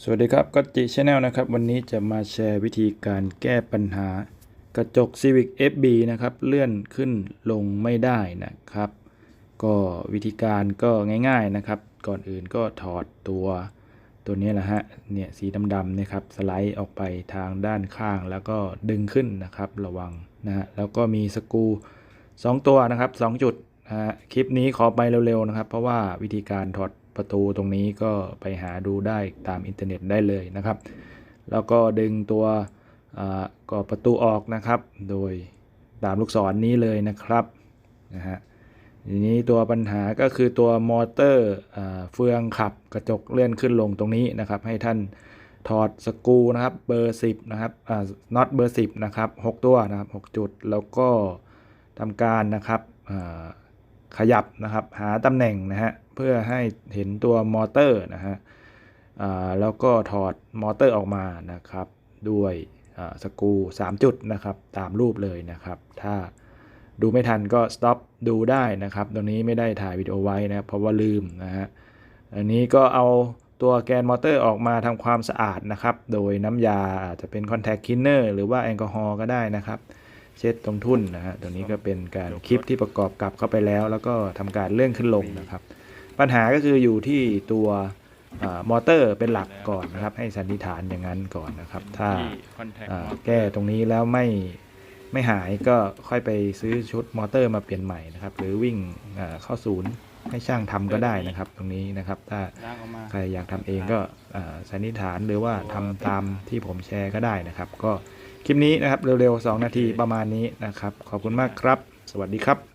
สวัสดีครับก็จิชแนลนะครับ วันนี้จะมาแชร์วิธีการแก้ปัญหา กระจก Civic FB นะครับ เลื่อนขึ้นลงไม่ได้นะครับ ก็วิธีการก็ง่ายๆนะครับ ก่อนอื่นก็ถอดตัวตัวนี้แหละฮะเนี่ยสีดำๆนะครับ สไลด์ออกไปทางด้านข้างแล้วก็ดึงขึ้นนะครับ ระวังนะฮะแล้วก็มีสกู2 ตัวนะครับ 2 จุดนะฮะคลิปนี้ขอไปเร็วๆนะครับ เพราะว่าวิธีการถอด ประตูตรงนี้ก็ไปหาดูได้ตามอินเทอร์เน็ตได้เลยนะครับ แล้วก็ดึงตัวอ่อประตูออกนะครับ โดยตามลูกศรนี้เลยนะครับนะฮะทีนี้ตัวปัญหาก็คือตัวมอเตอร์เฟืองขับกระจกเลื่อนขึ้นลงตรงนี้นะครับ ให้ท่านถอดสกูนะครับเบอร์ 10 นะครับน็อตเบอร์ 10 นะครับ 6 ตัวนะครับ 6 จุด แล้วก็ทำการนะครับ ขยับนะครับ หาตำแหน่งนะฮะเพื่อให้เห็นตัวมอเตอร์นะฮะแล้วก็ถอดมอเตอร์ออกมานะครับ ด้วยสกู3 จุดนะครับ ตามรูปเลยนะครับ ถ้าดูไม่ทันก็ stop ดูได้นะครับ ตรงนี้ไม่ได้ถ่ายวิดีโอไว้นะเพราะว่าลืมนะฮะอันนี้ก็เอาตัวแกนมอเตอร์ออกมาทำความสะอาดนะครับ โดยน้ำยาอาจจะเป็น contact cleaner หรือว่าแอลกอฮอล์ก็ได้นะครับ เช็ดตรงทุ่นนะฮะ ตัวนี้ก็เป็นการคลิปที่ประกอบกลับเข้าไปแล้ว แล้วก็ทำการเลื่อนขึ้นลงนะครับ ปัญหาก็คืออยู่ที่ตัวอ่ามอเตอร์เป็นหลักก่อนนะครับ ให้สันนิษฐานอย่างนั้นก่อนนะครับ ถ้าอ่าแก้ตรงนี้แล้วไม่ไม่หายก็ค่อยไปซื้อชุดมอเตอร์มาเปลี่ยนใหม่นะครับ หรือวิ่งอ่าเข้าศูนย์ให้ช่างทำก็ได้นะครับ ตรงนี้นะครับ ถ้าล้างออกมาใครอยากทำเองก็อ่าสันนิษฐานหรือว่าทำตามที่ผมแชร์ก็ได้นะครับ ก็ คลิปนี้นะครับเร็วๆ 2 นาทีประมาณนี้นะครับ ขอบคุณมากครับ สวัสดีครับ